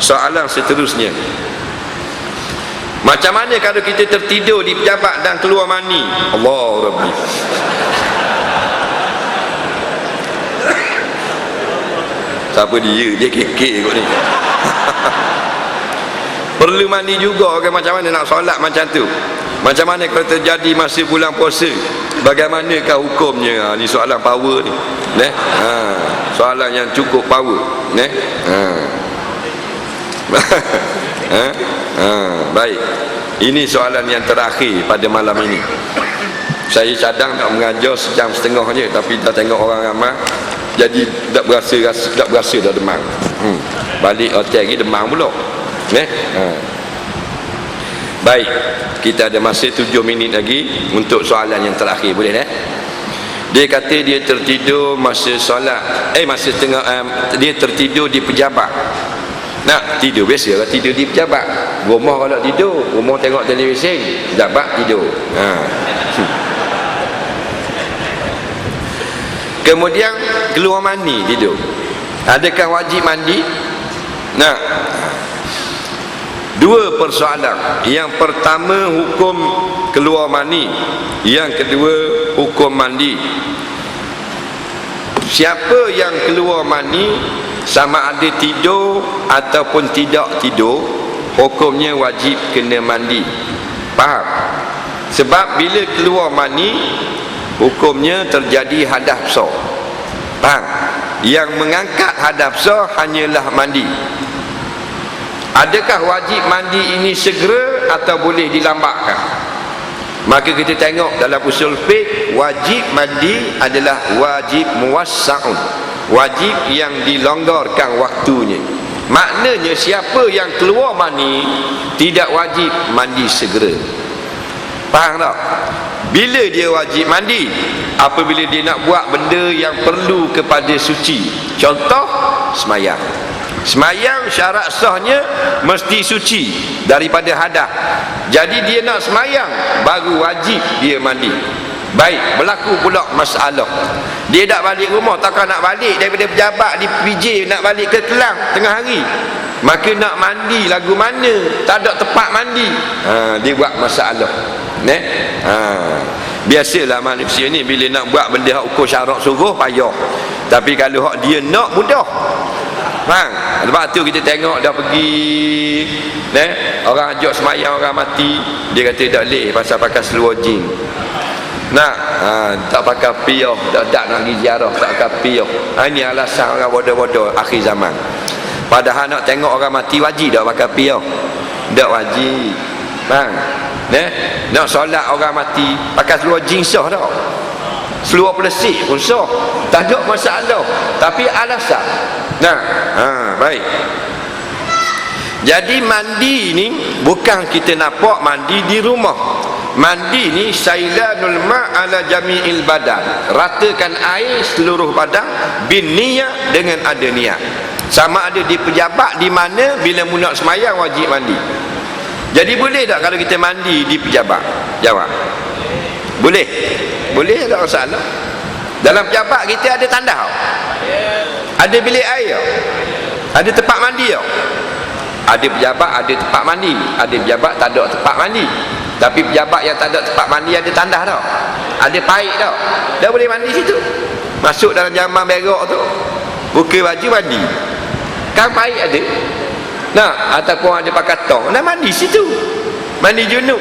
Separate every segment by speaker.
Speaker 1: soalan seterusnya. Macam mana kalau kita tertidur di pejabat dan keluar mani Allah Rabbi. Siapa dia? Dia kekek kot ni. Perlu mandi juga ke macam mana nak solat macam tu? Macam mana kalau terjadi masa bulan puasa? Bagaimanakah hukumnya? Ha, ni soalan power ni. Ne? ha, soalan yang cukup power. Ne? ha. Ha? ha. baik ini soalan yang terakhir pada malam ini saya cadang nak mengajar sejam setengah je tapi dah tengok orang ramai jadi tak berasa tak berasa dah demam hmm. balik hotel lagi demam pula ne? ha. baik kita ada masa 7 minit lagi untuk soalan yang terakhir boleh eh dia kata dia tertidur masa solat eh masa tengah um, dia tertidur di pejabat nak tidur biasa lah tidur di pejabat. Rumah kalau tidur rumah tengok televisyen pejabat tidur. Ha. kemudian keluar mandi tidur. Adakah wajib mandi? Nah dua persoalan. Yang pertama hukum keluar mani yang kedua hukum mandi. Siapa yang keluar mani sama ada tidur ataupun tidak tidur hukumnya wajib kena mandi. Faham? Sebab bila keluar mani hukumnya terjadi hadap besar. Faham? Yang mengangkat hadap besar hanyalah mandi. Adakah wajib mandi ini segera atau boleh dilambatkan? Maka kita tengok dalam usul fiqh wajib mandi adalah wajib muwassa'un wajib yang dilonggarkan waktunya. Maknanya siapa yang keluar mani tidak wajib mandi segera. Faham tak? Bila dia wajib mandi apabila dia nak buat benda yang perlu kepada suci. Contoh semayang. Semayang syarat sahnya mesti suci daripada hadah. Jadi dia nak semayang baru wajib dia mandi. Baik, berlaku pula masalah. Dia tak balik rumah, takkan nak balik daripada pejabat di PJ nak balik ke Kelang tengah hari. Maka nak mandi lagu mana? Tak ada tempat mandi. Ha, dia buat masalah. Ne? Ha. Biasalah manusia ni bila nak buat benda hak ukur syarat suruh payah. Tapi kalau hak dia nak mudah. Faham? Sebab tu kita tengok dah pergi ne? Orang ajak semayang orang mati Dia kata tak boleh pasal pakai seluar jing Nak ha, Tak pakai piyah Tak tak nak pergi ziarah Tak pakai piyah ha, Ini alasan orang bodoh-bodoh akhir zaman Padahal nak tengok orang mati wajib tak pakai piyah Tak wajib Faham? Ne? Nak solat orang mati Pakai seluar jing sah tak? Seluar pelesik pun sah Tak ada masalah Tapi alasan Nah, ha, baik. Jadi mandi ni bukan kita nampak mandi di rumah. Mandi ni sailanul ma' ala jami'il badan. Ratakan air seluruh badan bin niat dengan ada niat. Sama ada di pejabat di mana bila mu nak semayang wajib mandi. Jadi boleh tak kalau kita mandi di pejabat? Jawab. Boleh. Boleh tak masalah. Dalam pejabat kita ada tanda. Ada bilik air Ada tempat mandi tau Ada pejabat ada tempat mandi Ada pejabat tak ada tempat mandi Tapi pejabat yang tak ada tempat mandi Ada tandah tau. Ada paik tau. Dah boleh mandi situ. Masuk dalam zaman berak tu Buka baju mandi. Kan paik ada. Nah, ataupun ada pakai tong. Nak mandi situ. Mandi junub.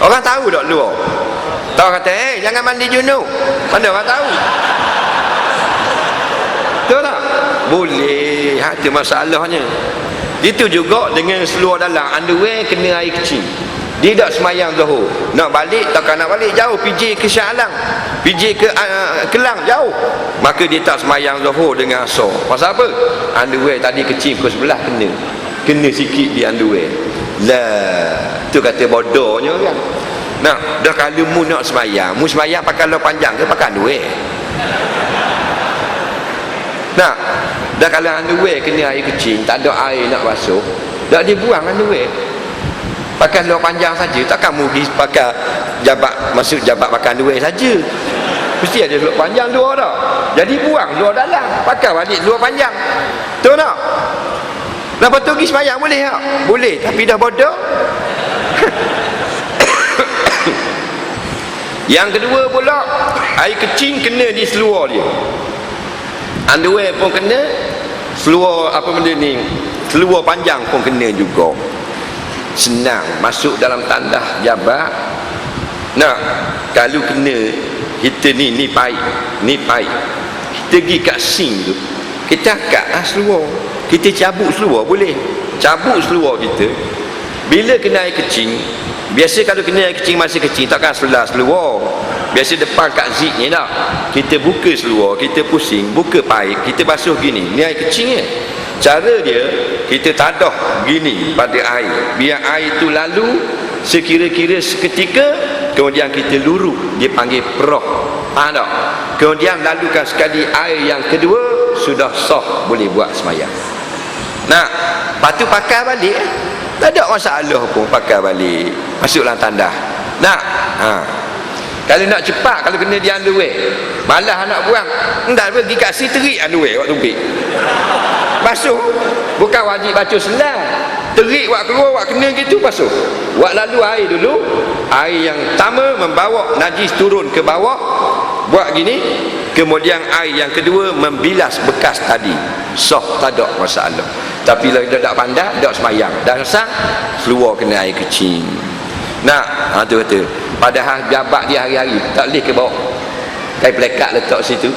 Speaker 1: Orang tahu tak luar? Tahu kata, eh jangan mandi junub. Mana orang tahu? Betul tak? Boleh. Ha, itu masalahnya. Itu juga dengan seluar dalam. Underwear kena air kecil. Dia tak semayang zuhur. Nak balik, takkan nak balik jauh. PJ ke Syah Alang. PJ ke uh, Kelang jauh. Maka dia tak semayang zuhur dengan asar. Pasal apa? Underwear tadi kecil ke sebelah kena. Kena sikit di underwear. Lah. Itu kata bodohnya kan. Nah, dah kalau mu nak semayang. Mu semayang pakai lo panjang ke pakai underwear? Nak Dah kalau underwear kena air kecil Tak ada air nak basuh Dah dibuang underwear Pakai luar panjang saja. Takkan mungkin pakai Jabat Masuk jabat pakai underwear saja. Mesti ada luar panjang luar dah. Jadi buang luar dalam. Pakai balik luar panjang. Tahu tak? Lepas tu pergi semayang boleh tak? Boleh tapi dah bodoh. Yang kedua pula Air kecing kena di seluar dia. Underwear pun kena Seluar apa benda ni Seluar panjang pun kena juga Senang Masuk dalam tandah jabat Nah Kalau kena Kita ni ni pai Ni pai Kita pergi kat sing tu Kita akak lah seluar Kita cabut seluar boleh Cabut seluar kita Bila kena air kecing Biasa kalau kena air kecing masa kecil takkan selah seluar. Biasa depan kat zik ni dah. Kita buka seluar, kita pusing, buka paip, kita basuh gini. Ni air kecing ni. Cara dia kita tadah gini pada air. Biar air tu lalu sekira-kira seketika kemudian kita luruk dia panggil peroh. Faham tak? Kemudian lalukan sekali air yang kedua sudah sah boleh buat semayang. Nah, patu pakai balik tak ada masalah pun pakai balik masuklah tanda nak ha. kalau nak cepat kalau kena di underwear malah nak buang tak pergi kat si terik underwear waktu pergi basuh bukan wajib basuh selang terik buat keluar buat kena gitu basuh buat lalu air dulu. Air yang pertama membawa najis turun ke bawah. Buat gini. Kemudian air yang kedua membilas bekas tadi. Soh tak ada masalah. Tapi kalau dia tak pandai tak semayang. Dah sang seluar kena air kecil. Nak ha tu kata. Padahal jabat dia hari-hari tak boleh ke bawah kain plekat letak situ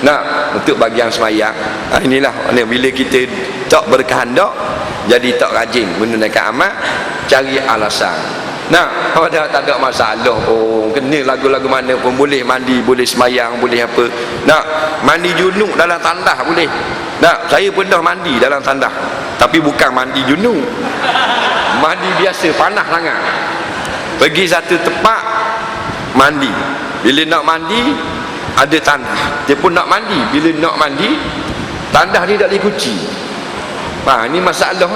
Speaker 1: nak untuk bagian semayang ha, inilah bila kita tak berkehendak jadi tak rajin menunaikan amat cari alasan Nah, pada tak ada masalah pun. Kena lagu-lagu mana pun boleh mandi, boleh semayang, boleh apa. Nak mandi junuk dalam tandah boleh. Nak saya pernah mandi dalam tandah. Tapi bukan mandi junuk. Mandi biasa, panas sangat. Pergi satu tempat mandi. Bila nak mandi ada tandah. Dia pun nak mandi. Bila nak mandi tandah ni tak dikunci. Ha, ini masalah.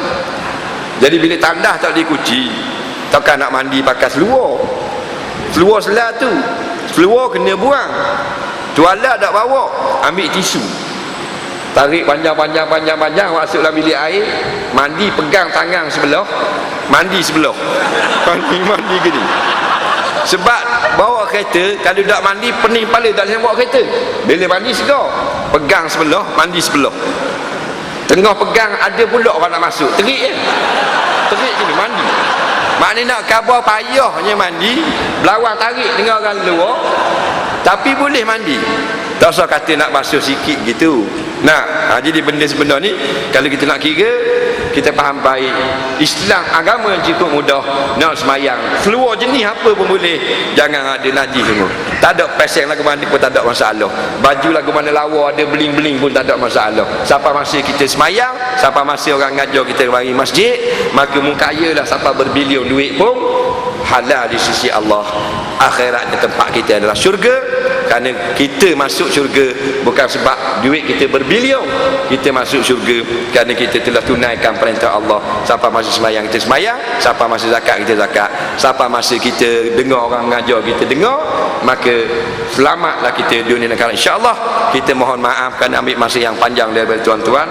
Speaker 1: Jadi bila tandah tak dikunci, takkan nak mandi pakai seluar seluar selah tu seluar kena buang tualat tak bawa ambil tisu tarik panjang-panjang panjang-panjang masuk dalam bilik air mandi pegang tangan sebelah mandi sebelah mandi mandi gini sebab bawa kereta kalau tak mandi pening kepala tak boleh bawa kereta. Bila mandi segar pegang sebelah mandi sebelah. Tengah pegang ada pula orang nak masuk. Terik je. Terik gini mandi. Maknanya nak kabar payahnya mandi Belawang tarik dengan orang luar Tapi boleh mandi. Tak usah kata nak basuh sikit gitu. Nah, ha, jadi benda sebenar ni Kalau kita nak kira Kita faham baik. Islam agama cukup mudah. Nak semayang. Seluar jenis apa pun boleh. Jangan ada najis semua. Tak ada peseng lagu mana pun tak ada masalah. Baju lagu mana lawa ada beling-beling pun tak ada masalah. Siapa masa kita semayang Siapa masa orang ngajar kita mari masjid Maka mukaya lah siapa berbilion duit pun. Halal di sisi Allah. Akhirat di tempat kita adalah syurga kerana kita masuk syurga bukan sebab duit kita berbilion. Kita masuk syurga kerana kita telah tunaikan perintah Allah. Siapa masa semayang kita semayang. Siapa masa zakat kita zakat. Siapa masa kita dengar orang mengajar kita dengar. Maka selamatlah kita dunia dan akhirat. Insyaallah kita mohon maaf kerana ambil masa yang panjang daripada tuan-tuan.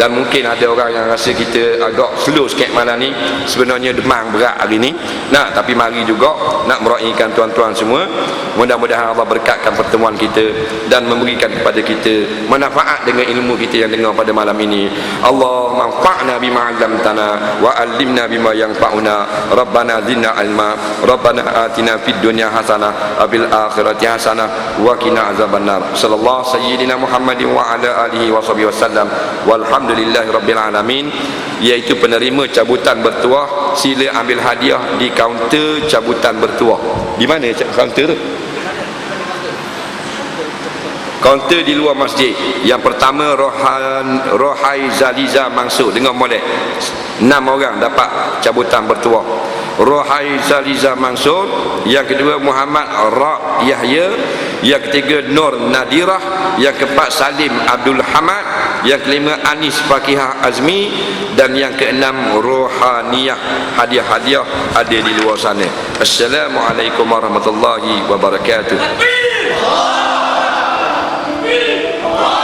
Speaker 1: Dan mungkin ada orang yang rasa kita agak slow sikit malam ni. Sebenarnya demang berat hari ni. Nah tapi mari juga nak meraihkan tuan-tuan semua. Mudah-mudahan Allah berkatkan pertemuan kita dan memberikan kepada kita manfaat dengan ilmu kita yang dengar pada malam ini. Allah manfa'na bima 'allamtana wa 'allimna bima yanfa'una. Rabbana zidna ilma. Rabbana atina fid dunya hasanah wa fil akhirati hasanah wa qina azabannar. Sallallahu sayyidina muhammadin wa ala alihi wa sahbihi wasallam. Walhamdulillahi rabbil alamin. Iaitu penerima cabutan bertuah sila ambil hadiah di kaunter cabutan bertuah. Di mana kaunter tu kaunter di luar masjid. Yang pertama Rohan Rohai Zaliza Mansur. Dengan molek. Enam orang dapat cabutan bertuah. Rohai Zaliza Mansur. Yang kedua Muhammad Ra Yahya. Yang ketiga Nur Nadirah. Yang keempat Salim Abdul Hamad. Yang kelima Anis Fakihah Azmi. Dan yang keenam Rohaniyah. Hadiah-hadiah ada di luar sana. Assalamualaikum warahmatullahi wabarakatuh 우리